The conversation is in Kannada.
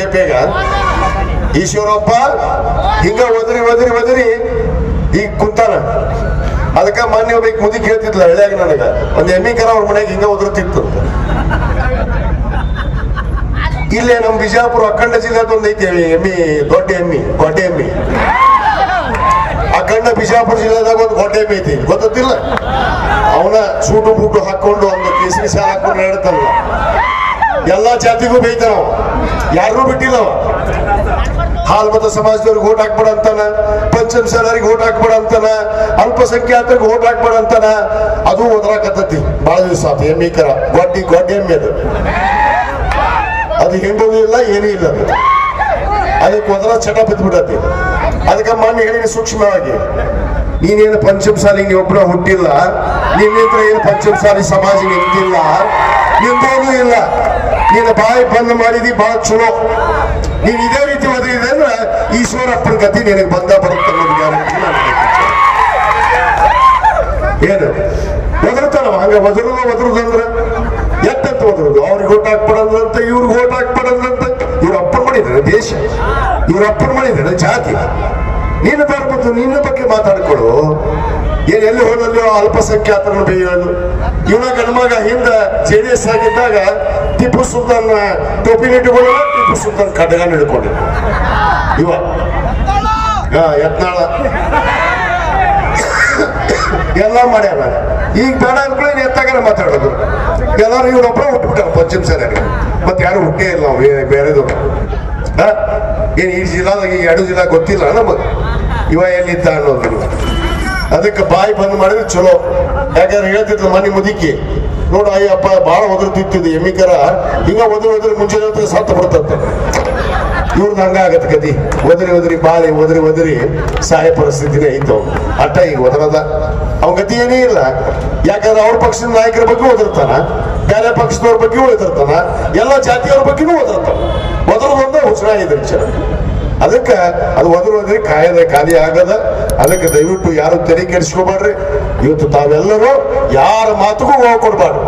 ಬೇಗ ಈಶ್ವರಪ್ಪ ಹಿಂಗ ಒದರಿ ಒದರಿ ಒದರಿ ಈಗ ಕುಂತಾನ. ಅದಕ್ಕ ಮಾನ್ಯ ಒಬ್ಬ ಮುದಿ ಕೇಳ್ತಿದ್ಲ ಹಳ್ಳಿಯಾಗ ನನಗ. ಒಂದ್ ಎಮ್ಮಿ ಕರ ಅವ್ರ ಮನೆಗೆ ಹಿಂಗ ಒದರ್ತಿತ್ತು ಇಲ್ಲೇ ನಮ್ ಬಿಜಾಪುರ ಅಖಂಡ ಜಿಲ್ಲೆ ಒಂದ್ ಐತಿ, ಎಮ್ಮಿ, ದೊಡ್ಡ ಎಮ್ಮಿ ಗೊಡ್ಡೆ ಎಮ್ಮಿ. ಅಖಂಡ ಬಿಜಾಪುರ ಜಿಲ್ಲೆದಾಗ ಒಂದು ಗೊಡ್ಡೆ ಎಮ್ಮಿ ಐತಿ ಗೊತ್ತಿಲ್ಲ ಅವನ ಸೂಟು ಬೂಟು ಹಾಕೊಂಡು ಒಂದು ಕೇಸರಿ ಸಾಲ ಹಾಕೊಂಡು ಹೇಳ್ತಾನಲ್ಲ. ಎಲ್ಲಾ ಜಾತಿಗೂ ಬೈತಾರ ಯಾರು ಬಿಟ್ಟಿಲ್ಲ ಹಾಲ್ ಹಾಲ್ಮತ ಸಮಾಜದವ್ರಿಗೆ ಓಟ್ ಹಾಕ್ಬೇಡ ಅಂತಾನ ಪಂಚಮಸಾಲರಿಗೆ ಓಟ್ ಹಾಕ್ಬೇಡ ಅಂತಾನ, ಅಲ್ಪಸಂಖ್ಯಾತರಿಗೆ ಓಟ್ ಹಾಕ್ಬೇಡ ಅಂತಾನ, ಅದು ಓದ್ರಾಕತ್ತತಿ ಬಹಳ ದಿವಸ ಆತ, ಎಮ್ಮಿ ಕರ. ಗೊಡ್ಡಿ ಗೊಡ್ಡಿ ಎಮ್ಮೆ ಅದು. ಅದು ಹೆಂಗೋದು ಇಲ್ಲ, ಏನೂ ಇಲ್ಲ ಅದು. ಅದಕ್ಕೆ ಮೊದಲ ಚಟ ಬಿದ್ದ್ಬಿಡತಿ ಅದಕ್ಕೆ ಮೊನ್ನೆ ಹೇಳಿ ಸೂಕ್ಷ್ಮವಾಗಿ. ನೀನೇನು ಪಂಚಮಸಾಲಿಗೆ ಸಾಲಿ ಒಬ್ಬರ ಹುಟ್ಟಿಲ್ಲ. ನಿನ್ನಿಂದ ಏನು ಪಂಚಮಸಾಲಿ ಸಮಾಜ ನಿಂತಿಲ್ಲ. ನಿಂತೇನೂ ಇಲ್ಲ. ನೀನು ಬಾಯಿ ಬಂದ್ ಮಾಡಿದಿ ಬಹಳ ಚಲೋ. ನೀನ್ ಇದೇ ರೀತಿ ಒದಗಿದೆ ಅಂದ್ರೆ ಈಶ್ವರಪ್ಪನ ಗತಿ ನಿನಗೆ ಬಂದ ಬರುತ್ತೆ ಅನ್ನೋದು ಗ್ಯಾರಂಟಿ. ಏನು? ಒದರ್ತಾನ ಹಂಗ ಒದರುದ ಅಂದ್ರೆ ಎತ್ತಂತ ಒದರುದು. ಅವ್ರಿಗೆ ಓಟ್ ಅಂತ ಇವ್ರಿಗೆ ಓಟ್ ಹಾಕ್ಬಿಡಂದ್ರಂತ ಇವ್ರ ಅಪ್ಪನ ಮಾಡಿದ್ರೆ ದೇಶ. ಇವ್ರ ಅಪ್ಪನ ಮಾಡಿದ್ರೆ ಜಾತಿ. ನೀನು ಬರ್ಬೋದು ನಿನ್ನ ಬಗ್ಗೆ ಮಾತಾಡ್ಕೊಡು. ಏನ್ ಎಲ್ಲಿ ಹೋದಲ್ಲಿ ಅಲ್ಪಸಂಖ್ಯಾತರನ್ನು ಬೇಯೋದು ಇವನ ಗಣಮಗ ಹಿಂದ ಜೆ ಡಿ ಎಸ್ ಆಗಿದ್ದಾಗ ಟಿಪ್ಪು ಸುಲ್ತಾನ್, ಟೋಪಿ ಇಟ್ಟುಕೊಳ್ಳ ಟಿಪ್ಪು ಸುಲ್ತಾನ್ ಖಡ್ಗ ಹಿಡ್ಕೊಂಡಿದ್ದ. ಇವ. ಯತ್ನಾಳ. ಎಲ್ಲ ಮಾಡ್ಯಾರ. ಈಗ ಬೇಡ ಅನ್ಕೊಳ್ಳಿ ಎತ್ತಾಗಾರ ಮಾತಾಡೋದು. ಎಲ್ಲರೂ ಇವನೊಬ್ಬರ ಹುಟ್ಬಿಟ್ಟಾರ ಪಶ್ಚಿಮ ಸೇನೆಗೆ. ಮತ್ತೆ ಯಾರು ಹುಟ್ಟೇ ಇಲ್ಲ ನಾವು ಬೇರೆ ಬೇರೆದವ್ರು? ಏನ್ ಈ ಜಿಲ್ಲಾದಾಗ ಈ ಎರಡು ಜಿಲ್ಲಾ ಗೊತ್ತಿಲ್ಲ ನಮಗೆ. ಇವ ಎಲ್ಲಿದ್ದ ಅನ್ನೋದು. ಅದಕ್ಕೆ ಬಾಯಿ ಬಂದ್ ಮಾಡಿದ್ರೆ ಚಲೋ. ಯಾಕಂದ್ರೆ ಹೇಳ್ತಿದ್ರು ಮನೆ ಮುದುಕಿ. ನೋಡು ಅಯ್ಯಪ್ಪ ಭಾಳ ಒದರ್ತಿತ್ತಿದ್ದು ಎಮ್ಮಿಕರ. ಹಿಂಗ ಒದರಿ ಒದರಿ ಮುಂಚೆ ಸತ್ತು ಬಿಡ್ತಂತೆ. ಇವ್ರದ್ದು ಹಂಗಾಗತ್ತೆ ಗತಿ. ಒದರಿ ಒದರಿ, ಬಾಳಿ, ಒದರಿ ಒದರಿ. ಸಹಾಯ ಪರಿಸ್ಥಿತಿನೇ ಐತು ಅಟ್ಟ ಈಗ ಒದರದ. ಅವನ ಗತಿ ಏನೇ ಇಲ್ಲ. ಯಾಕಂದ್ರೆ ಅವ್ರ ಪಕ್ಷದ ನಾಯಕರ ಬಗ್ಗೆ ಓದಿರ್ತಾನ ಬೇರೆ ಪಕ್ಷದವ್ರ ಬಗ್ಗೆ ಓದಿರ್ತಾನ ಎಲ್ಲ ಜಾತಿಯವ್ರ ಬಗ್ಗೆನೂ ಓದಿರ್ತಾನ ಒದರದೊಂದೇ ಹುಚ್ಚನ ಇದೆ ವಿಚಾರ. ಅದಕ್ಕೆ ಅದು ಒದರು ಒದರಿ ಕಾಯದ ಖಾಲಿ ಆಗದ. ಅದಕ್ಕೆ ದಯವಿಟ್ಟು ಯಾರು ತೆರೆ ಕೆಡಿಸ್ಕೋಬೇಡ್ರಿ. ಇವತ್ತು ತಾವೆಲ್ಲರೂ ಯಾರ ಮಾತುಗೂ ಹೋಗಿ ಕೊಡ್ಬಾರ್ದು.